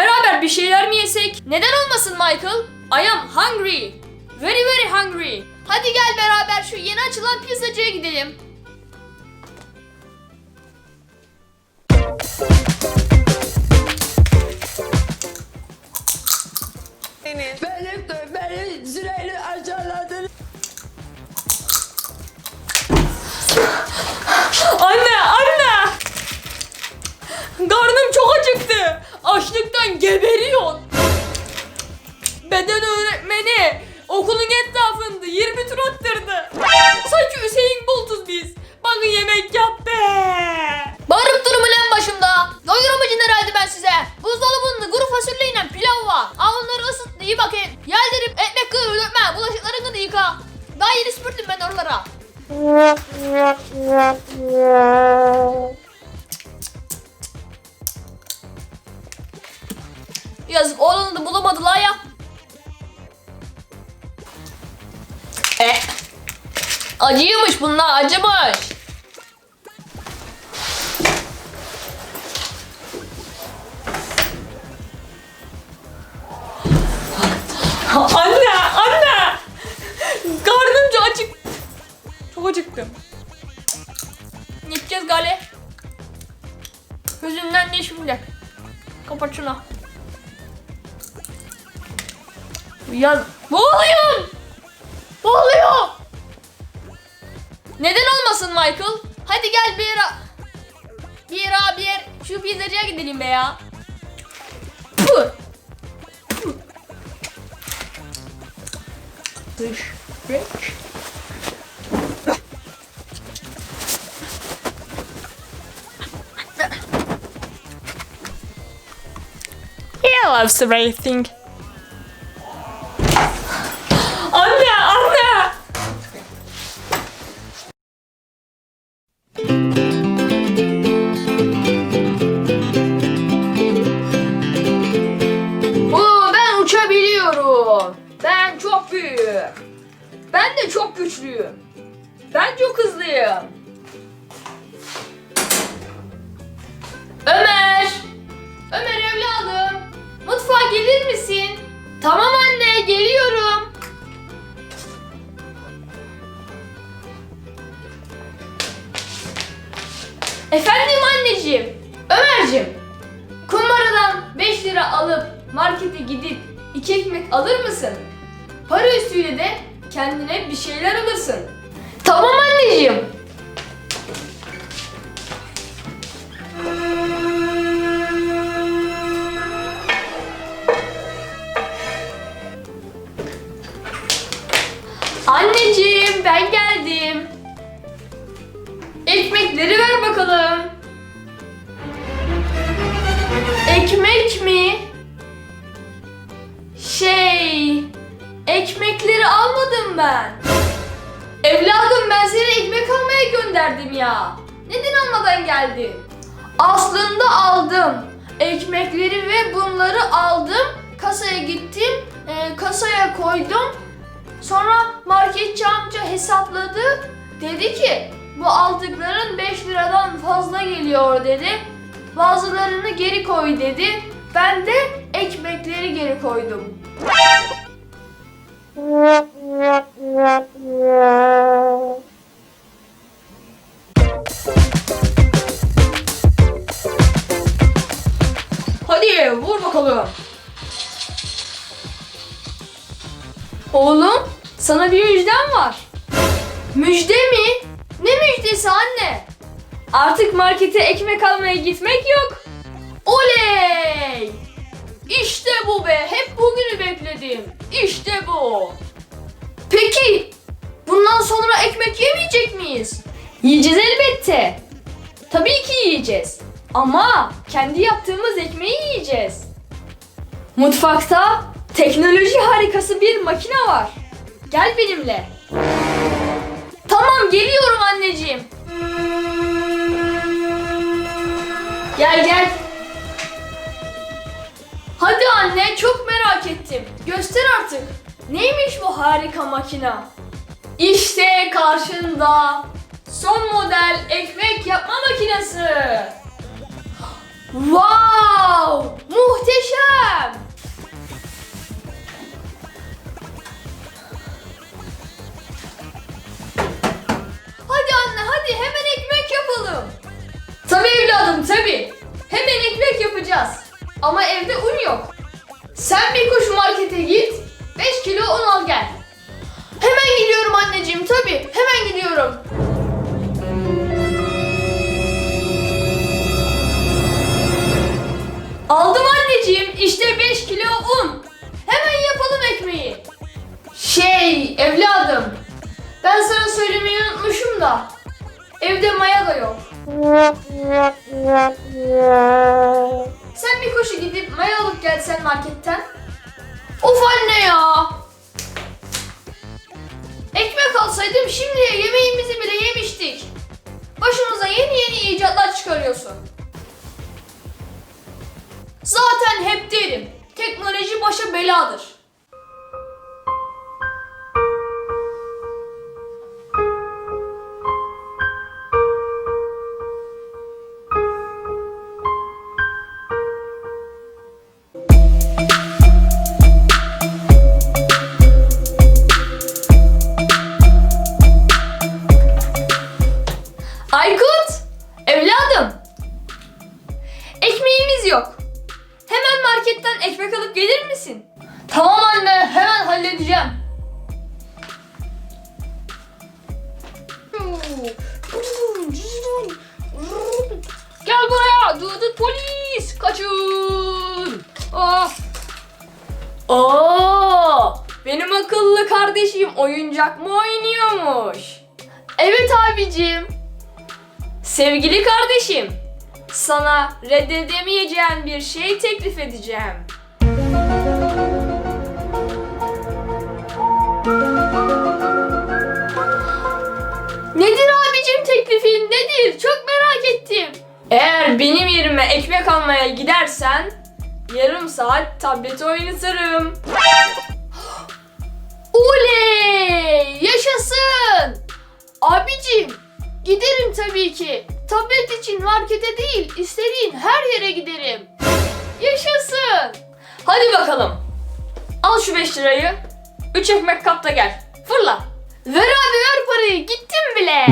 beraber bir şeyler mi yesek? Neden olmasın Michael? I am hungry. Very very hungry. Hadi gel beraber şu yeni açılan pizzacıya gidelim. Benim de beni sürekli aşağıladın. Anne anne! Karnım çok acıktı. Açlıktan geberiyor. Beden öğretmeni okulun etrafında 20 tur attırdı. Sanki Hüseyin Boltuz biz. Bana yemek yap be. Bağırıp durma lan başımda. Doyuramayacaksın herhalde ben size. Buzdolabında kuru fasulyeyle pilav var. Al onları ısıt iyi bakayım. Yeldirip ekmek kırıp dökme. Bulaşıklarını da yıka. Daha yeni süpürdüm ben oralara. Yazık oğlanı da bulamadılar ya. Eh. Acıymış bunlar acımış. Anne anne. Karnım çok acık. Çok acıktım. Ne yapacağız Gale? Hüzünden ne şimdi? Kapat şunu. Ya boğuluyorum. Boğuluyor. Neden olmasın Michael? Hadi gel bir ara. Bir ara bir yer. Şu pizzacıya gidelim be ya. Puh. Puh. Dış. Dış. Loves everything. Ben de çok güçlüyüm. Ben çok hızlıyım. Ömer! Ömer evladım. Mutfağa gelir misin? Tamam anne, geliyorum. Efendim anneciğim, Ömerciğim. Kumbaradan 5 lira alıp markete gidip iki ekmek alır mısın? Para üstüyle de kendine bir şeyler alırsın. Tamam anneciğim. Anneciğim ben geldim. Ekmekleri ver bakalım. Ekmek mi? Ekmekleri almadım ben. Evladım ben seni ekmek almaya gönderdim ya. Neden almadan geldin? Aslında aldım. Ekmekleri ve bunları aldım. Kasaya gittim. e, kasaya koydum. Sonra marketçi amca hesapladı. Dedi ki bu aldıkların 5 liradan fazla geliyor dedi. Bazılarını geri koy dedi. Ben de ekmekleri geri koydum. Hadi vur bakalım. Oğlum sana bir müjdem var. Müjde mi? Ne müjdesi anne? Artık markete ekmek almaya gitmek yok. Oley! İşte bu be. Hep bugünü bekledim. İşte bu. Peki bundan sonra ekmek yemeyecek miyiz? Yiyeceğiz elbette. Tabii ki yiyeceğiz. Ama kendi yaptığımız ekmeği yiyeceğiz. Mutfakta teknoloji harikası bir makine var. Gel benimle. Tamam geliyorum anneciğim. Gel gel. Hadi anne çok merak ettim. Göster artık. Neymiş bu harika makina? İşte karşında son model ekmek yapma makinesi. Wow! Muhteşem! Hadi anne hadi hemen ekmek yapalım. Tabii evladım tabii. Hemen ekmek yapacağız. Ama evde un yok. Sen bir koş markete git. 5 kilo un al gel. Hemen gidiyorum anneciğim tabii. Hemen gidiyorum. Gelsen marketten. Of anne ya. Ekmek alsaydım şimdiye yemeğimizi bile yemiştik. Başımıza yeni yeni icatlar çıkarıyorsun. Zaten hep derim. Teknoloji başa beladır. Ekmeğimiz yok. Hemen marketten ekmek alıp gelir misin? Tamam anne, hemen halledeceğim. Gel buraya, Dudu polis, kaçın. Ah. Oo, benim akıllı kardeşim oyuncak mı oynuyormuş? Evet abicim. Sevgili kardeşim, sana reddedemeyeceğin bir şey teklif edeceğim. Nedir abicim teklifin nedir? Çok merak ettim. Eğer benim yerime ekmek almaya gidersen yarım saat tablet oynatırım. Oley! Yaşasın! Abicim, giderim tabii ki. Tablet için markete değil, istediğin her yere giderim. Yaşasın! Hadi bakalım. Al şu 5 lirayı. 3 ekmek kap da gel. Fırla. Ver abi ver parayı. Gittim bile.